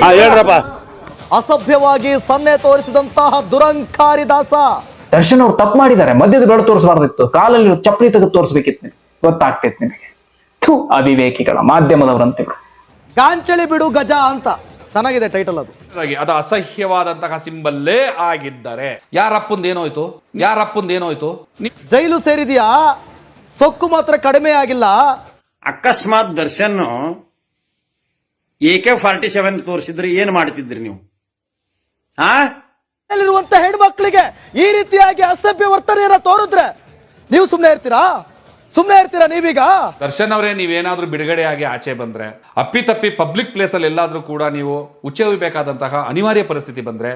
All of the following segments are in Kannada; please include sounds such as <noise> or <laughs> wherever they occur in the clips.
ಹೇಳ್ರಪ್ಪ. ಅಸಭ್ಯವಾಗಿ ಸನ್ನೆ ತೋರಿಸಿದಂತಹ ದುರಂಕಾರಿ ದಾಸ. ದರ್ಶನ್ ಅವ್ರು ತಪ್ಪು ಮಾಡಿದ್ದಾರೆ. ಮಧ್ಯದ ಬೆಳೆ ತೋರಿಸಬಾರ್ದಿತ್ತು. ಕಾಲಲ್ಲಿ ಚಪ್ಪಲಿ ತೆಗೆದು ತೋರಿಸ್ಬೇಕಿತ್ತು ಗೊತ್ತಾಗ್ತೈತ್ ಗೊತ್ತಾಗ್ತೈತೆ ನಿಮಗೆ. ಥು, ಅವಿವೇಕಿಗಳ ಮಾಧ್ಯಮದವರಂತಿಗಳು ಗಾಂಚಳಿ ಬಿಡು ಗಜ ಅಂತ. ಚೆನ್ನಾಗಿದೆ ಟೈಟಲ್ ಅದು. ಹಾಗಾಗಿ ಅದು ಅಸಹ್ಯವಾದಂತಹ ಸಿಂಬಲ್ಲೇ ಆಗಿದ್ದಾರೆ. ಯಾರಪ್ಪಂದ್ ಏನೋಯ್ತು? ಯಾರಪ್ಪಂದ್ ಏನೋಯ್ತು? ಜೈಲು ಸೇರಿದೆಯಾ? ಸೊಕ್ಕು ಮಾತ್ರ ಕಡಿಮೆ ಆಗಿಲ್ಲ. ಅಕಸ್ಮಾತ್ Darshan A K forty seven ತೋರಿಸಿದ್ರೆ ಏನ್ ಮಾಡ್ತಿದ್ರಿ ನೀವು? ಆ? ಇರುವಂತ ಹೆಣ್ಮಕ್ಳಿಗೆ ಈ ರೀತಿಯಾಗಿ ಅಸಭ್ಯ ವರ್ತನೆಯನ್ನ ತೋರಿದ್ರೆ ನೀವು ಸುಮ್ಮನೆ ಇರ್ತೀರಾ? ಸುಮ್ಮನೆ ಇರ್ತೀರಾ ನೀವೀಗ? ದರ್ಶನ್ ಅವರೇ ನೀವೇನಾದ್ರೂ ಬಿಡುಗಡೆಯಾಗಿ ಆಚೆ ಬಂದ್ರೆ ಅಪ್ಪಿತಪ್ಪಿ ಪಬ್ಲಿಕ್ ಪ್ಲೇಸಲ್ಲಿ ಎಲ್ಲಾದ್ರೂ ಕೂಡ ನೀವು ಉಚ್ಚವಿಬೇಕಾದಂತಹ ಅನಿವಾರ್ಯ ಪರಿಸ್ಥಿತಿ ಬಂದ್ರೆ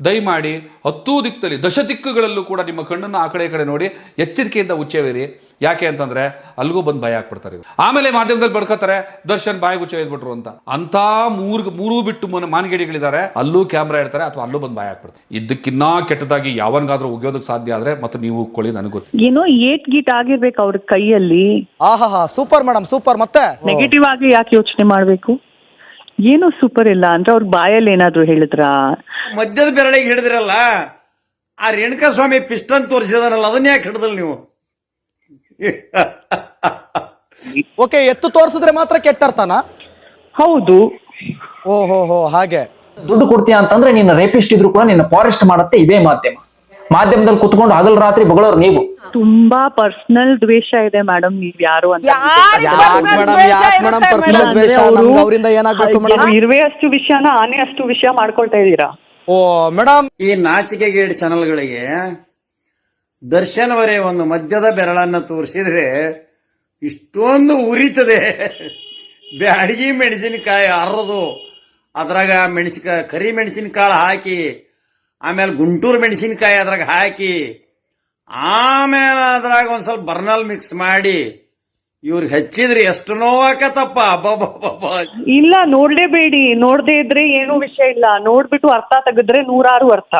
ದಯಮಾಡಿ ಹತ್ತೂ ದಿಕ್ಕಲ್ಲಿ ದಶ ದಿಕ್ಕುಗಳಲ್ಲೂ ಕೂಡ ನಿಮ್ಮ ಕಣ್ಣನ್ನು ಆ ಕಡೆ ಈ ಕಡೆ ನೋಡಿ ಎಚ್ಚರಿಕೆಯಿಂದ ಉಚ್ಚವಿರಿ. ಯಾಕೆ ಅಂತಂದ್ರೆ ಅಲ್ಲಿಗೂ ಬಂದು ಭಯ ಹಾಕ್ಬಿಡ್ತಾರೆ ಇವ್ರು. ಆಮೇಲೆ ಮಾಧ್ಯಮದಲ್ಲಿ ಬಡ್ಕೋತಾರೆ ದರ್ಶನ್ ಬಾಯಿಗೆ ಗುಚ್ಚ ಎದ್ಬಿಟ್ರು ಅಂತ. ಅಂತ ಮೂರ್ ಮೂರು ಬಿಟ್ಟು ಮನೆ ಮಾನಗೇಡಿಗಳಿದ್ದಾರೆ ಅಲ್ಲೂ ಕ್ಯಾಮ್ರಾ ಇಡ್ತಾರೆ ಅಥವಾ ಅಲ್ಲೂ ಬಂದು ಭಯ ಹಾಕ್ಬಿಡ್ತಾರೆ ಇದಕ್ಕಿನ್ನ ಕೆಟ್ಟದಾಗಿ ಯಾವನ್ಗಾದ್ರೂ ಉಗಿಯೋದಕ್ಕೆ ಸಾಧ್ಯ ಆದ್ರೆ ಮತ್ತೆ ನೀವು ಕೊಳಿ ನನಗೂ ಗೊತ್ತು. ಏನೋ ಏಟ್ ಗೀಟ್ ಆಗಿರ್ಬೇಕು ಅವ್ರ ಕೈಯಲ್ಲಿ. ಆಹಾ ಸೂಪರ್ ಮೇಡಮ್ ಸೂಪರ್ ಮತ್ತೆ? ನೆಗೆಟಿವ್ ಆಗಿ ಯಾಕೆ ಯೋಚನೆ ಮಾಡಬೇಕು? ಏನು ಸೂಪರ್ ಇಲ್ಲ ಅಂದ್ರೆ ಅವ್ರ ಬಾಯಲ್ಲಿ ಏನಾದ್ರು ಹೇಳಿದ್ರ? ಮಧ್ಯದ ಬೆರಳಿಗೆ ಹಿಡಿದಿರಲ್ಲ. ಆ ರೇಣುಕಾ ಸ್ವಾಮಿ ಪಿಸ್ಟನ್ ತೋರಿಸಿದಾರಲ್ಲ ಅದನ್ನ ಯಾಕೆ ಹಿಡಿದಲ್ ನೀವು? <laughs> ಓಕೆ ಎತ್ತು ತೋರಿಸಿದ್ರೆ ಮಾತ್ರ ಕೆಟ್ಟರ್ತಾನ ಹೌದು. ಓಹೋ ಹೋ ಹೋ ಹಾಗೆ. ದುಡ್ಡು ಕೊಡ್ತೀಯ ಅಂತಂದ್ರೆ ನಿನ್ನ ರೇಪಿಸ್ಟ್ ಇದ್ರು ಕೂಡ ನಿನ್ನ ಫಾರೆಸ್ಟ್ ಮಾಡುತ್ತೆ ಇದೇ ಮಾಧ್ಯಮ. ಮಾಧ್ಯಮದಲ್ಲಿ ಕುತ್ಕೊಂಡು ಹಗಲ್ ರಾತ್ರಿ ಬಗಳೋರು ನೀವು. ತುಂಬಾ ಪರ್ಸನಲ್ ದ್ವೇಷ ಇದೆ ಮೇಡಮ್ ನೀವ್ ಯಾರು ಅಂತ ಯಾಕ್ ಮೇಡಮ್ ಯಾಕ್ ಮೇಡಮ್ ಪರ್ಸನಲ್ ದ್ವೇಷ? ನಮ್ಗೆ ಅವರಿಂದ ಏನಾಗ್ಬೇಕು ಮೇಡಮ್ ಇರುವೆ ಅಷ್ಟು ವಿಷಯನ ಆನೆ ಅಷ್ಟು ವಿಷಯ ಮಾಡ್ಕೊಳ್ತಾ ಇದ್ದೀರಾ? ಓ ಮೇಡಮ್ ಈ ನಾಚಿಕೆಗೇಡ್ ಚಾನಲ್ಗಳಿಗೆ ದರ್ಶನ್ ಅವರೇ ಒಂದು ಮಧ್ಯದ ಬೆರಳನ್ನ ತೋರಿಸಿದ್ರೆ ಇಷ್ಟೊಂದು ಉರಿತದೆ. ಬ್ಯಾಡಗಿ ಮೆಣಸಿನಕಾಯಿ ಅರದು ಅದ್ರಾಗ ಮೆಣಸಿನಕಾಯಿ ಕರಿ ಮೆಣಸಿನಕಾಳು ಹಾಕಿ ಆಮೇಲೆ ಗುಂಟೂರು ಮೆಣಸಿನಕಾಯಿ ಅದ್ರಾಗ ಹಾಕಿ ಆಮೇಲೆ ಅದ್ರಾಗ ಒಂದ್ ಸ್ವಲ್ಪ ಬರ್ನಲ್ ಮಿಕ್ಸ್ ಮಾಡಿ ಇವ್ರಿಗೆ ಹಚ್ಚಿದ್ರಿ ಎಷ್ಟು ನೋವಾಕತ್ತಪ್ಪ ಇಲ್ಲ ನೋಡ್ಲೇಬೇಡಿ ನೋಡ್ದೇ ಇದ್ರೆ ಏನು ವಿಷಯ ಇಲ್ಲ. ನೋಡ್ಬಿಟ್ಟು ಅರ್ಥ ತೆಗೆದ್ರೆ ನೂರಾರು ಅರ್ಥ.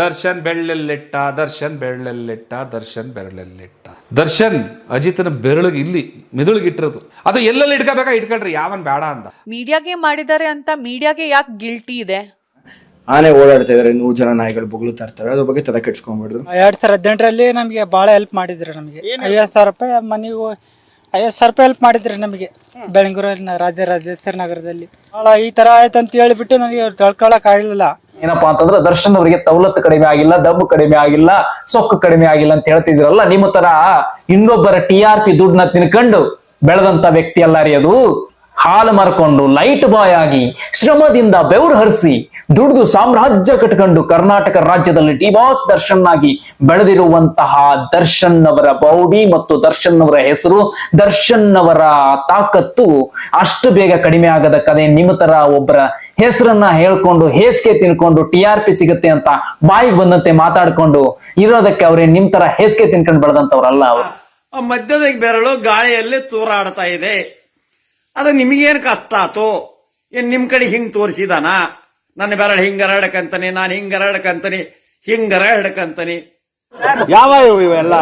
ದರ್ಶನ್ ಬೆಳ್ಳೆಲ್ಲಿಟ್ಟ ದರ್ಶನ್ ಬೆಳ್ಳೆಲ್ಲಿಟ್ಟ ದರ್ಶನ್ ಬೆರಳಲ್ಲಿಟ್ಟ ದರ್ಶನ್ ಅಜಿತನ ಬೆರಳಿಗೆ ಇಲ್ಲಿ ಮೆದುಳಿಗೆ ಇಟ್ಟಿರೋದು. ಅದು ಎಲ್ಲೆಲ್ಲಿ ಇಟ್ಕೋಬೇಕಾ? ಇಟ್ಕೊಳ್ರಿ ಯಾವನ್ ಬೇಡ ಅಂತ. ಮೀಡಿಯಾಗೆ ಮಾಡಿದ್ದಾರೆ ಅಂತ ಮೀಡಿಯಾಗೆ ಯಾಕೆ ಗಿಲ್ಟಿ ಇದೆ? ಆನೆ ಓಡಾಡ್ತಾ ಇದಾರೆ ನೂರು ಜನ ನಾಯಿಗಳು ಬೊಗಳುತ್ತಾ ತರ್ತವೆ ಅದ್ರ ಬಗ್ಗೆ ತಲೆ ಕೆಡ್ಸ್ಕೊಂಡ್ಬಿಡ್ದು ಎರಡ್ ಸಾವಿರದ ಹದಿನೆಂಟರಲ್ಲಿ ನಮಗೆ ಭಾಳ ಹೆಲ್ಪ್ ಮಾಡಿದ್ರು ನಮಗೆ. ಐವತ್ತು ಸಾವಿರ ರೂಪಾಯಿ ಮನೆಗೆ ಐವತ್ತು ಸಾವಿರ ರೂಪಾಯಿ ಹೆಲ್ಪ್ ಮಾಡಿದ್ರು ನಮಗೆ. ಬೆಂಗಳೂರಿನ ರಾಜ ರಾಜೇಶ್ವರ ನಗರದಲ್ಲಿ. ಭಾಳ ಈ ತರ ಆಯ್ತು ಅಂತ ಹೇಳಿಬಿಟ್ಟು ನನಗೆ ತಳ್ಕೊಳಕ್ ಆಗಲಿಲ್ಲ. ಏನಪ್ಪಾ ಅಂತಂದ್ರೆ ದರ್ಶನ್ ಅವರಿಗೆ ತವಲತ್ತು ಕಡಿಮೆ ಆಗಿಲ್ಲ ದಬ್ಬು ಕಡಿಮೆ ಆಗಿಲ್ಲ, ಸೊಕ್ಕು ಕಡಿಮೆ ಆಗಿಲ್ಲ ಅಂತ ಹೇಳ್ತಿದ್ರಲ್ಲ ನಿಮ್ಮ ತರ ಇನ್ನೊಬ್ಬರ ಟಿ ಆರ್ ಪಿ ದುಡ್ಡನ್ನ ತಿನ್ಕೊಂಡು ಬೆಳೆದಂತ ವ್ಯಕ್ತಿ ಅಲ್ಲ ರೀ ಅದು. ಹಾಲು ಮಾರ್ಕೊಂಡು ಲೈಟ್ ಬಾಯ್ ಆಗಿ ಶ್ರಮದಿಂದ ಬೆವರು ಹರಿಸಿ ದುಡಿದು ಸಾಮ್ರಾಜ್ಯ ಕಟ್ಕೊಂಡು ಕರ್ನಾಟಕ ರಾಜ್ಯದಲ್ಲಿ ಡಿ ಬಾಸ್ ದರ್ಶನ್ ಆಗಿ ಬೆಳೆದಿರುವಂತಹ ದರ್ಶನ್ ಅವರ ಬೌಡಿ ಮತ್ತು ದರ್ಶನ್ ಅವರ ಹೆಸರು, ದರ್ಶನ್ ಅವರ ತಾಕತ್ತು ಅಷ್ಟು ಬೇಗ ಕಡಿಮೆ ಆಗದ ಕದೆ ನಿಮ್ಮ ತರ ಒಬ್ಬರ ಹೆಸರನ್ನ ಹೇಳ್ಕೊಂಡು, ಹೇಸಿಗೆ ತಿನ್ಕೊಂಡು, ಟಿ ಆರ್ ಪಿ ಸಿಗುತ್ತೆ ಅಂತ ಬಾಯಿಗೆ ಬಂದಂತೆ ಮಾತಾಡ್ಕೊಂಡು ಇರೋದಕ್ಕೆ ಅವ್ರೇನ್ ನಿಮ್ ತರ ಹೇಸಿಗೆ ತಿನ್ಕೊಂಡು ಬೆಳೆದಂತವ್ರಲ್ಲ ಅವ್ರು. ಮಧ್ಯದ ಬೆರಳು ಗಾಳಿಯಲ್ಲಿ ತೂರಾಡ್ತಾ ಇದೆ. ಅದು ನಿಮಗೇನು ಕಷ್ಟ ಆತು? ಏನ್ ನಿಮ್ ಕಡೆ ಹಿಂಗ್ ತೋರಿಸಿದಾನ? ನನ್ನ ಬೆರಳು ಹಿಂಗರ ಹಿಡಕಂತಾನೆ ನಾನು ಹಿಂಗರ ಹಿಡಕಂತಾನೆ ಹಿಂಗರ ಹಿಡಕಂತಾನೆ ಯಾವ ಇವು ಇವೆಲ್ಲ?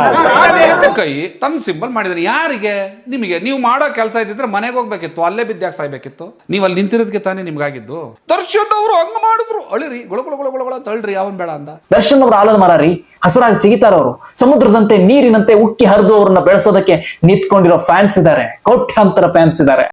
ಕೈ ತನ್ನ ಸಿಂಬಲ್ ಮಾಡಿದಾನೆ ಯಾರಿಗೆ? ನಿಮಗೆ. ನೀವು ಮಾಡೋ ಕೆಲಸ ಇದ್ದಿದ್ರೆ ಮನೆಗೆ ಹೋಗ್ಬೇಕಿತ್ತು ಅಲ್ಲೇ ಬಿದ್ದಾಗ ಸಾಯ್ಬೇಕಿತ್ತು? ನೀವು ಅಲ್ಲಿ ನಿಂತಿರೋದಕ್ಕೆ ತಾನೇ ನಿಮ್ಗಾಗಿದ್ದು. ದರ್ಶನ್ ಅವರು ಹಂಗ ಮಾಡಿದ್ರು. ಅಳಿರಿ ಗೊಳ ಗೊಳ ಗೊಳ ಗೊಳ ಗೊಳ ತಳ್ರಿ ಅವನ್ ಬೇಡ ಅಂದ ದರ್ಶನ್ ಅವ್ರ ಆಲದ ಮರ ರೀ ಹಸರಾಗಿ ಚಿಗಿತಾರ ಅವರು. ಸಮುದ್ರದಂತೆ ನೀರಿನಂತೆ ಉಕ್ಕಿ ಹರಿದು ಅವ್ರನ್ನ ಬೆಳೆಸೋದಕ್ಕೆ ನಿಂತ್ಕೊಂಡಿರೋ ಫ್ಯಾನ್ಸ್ ಇದ್ದಾರೆ ಕೋಟ್ಯಾಂತರ ಫ್ಯಾನ್ಸ್ ಇದ್ದಾರೆ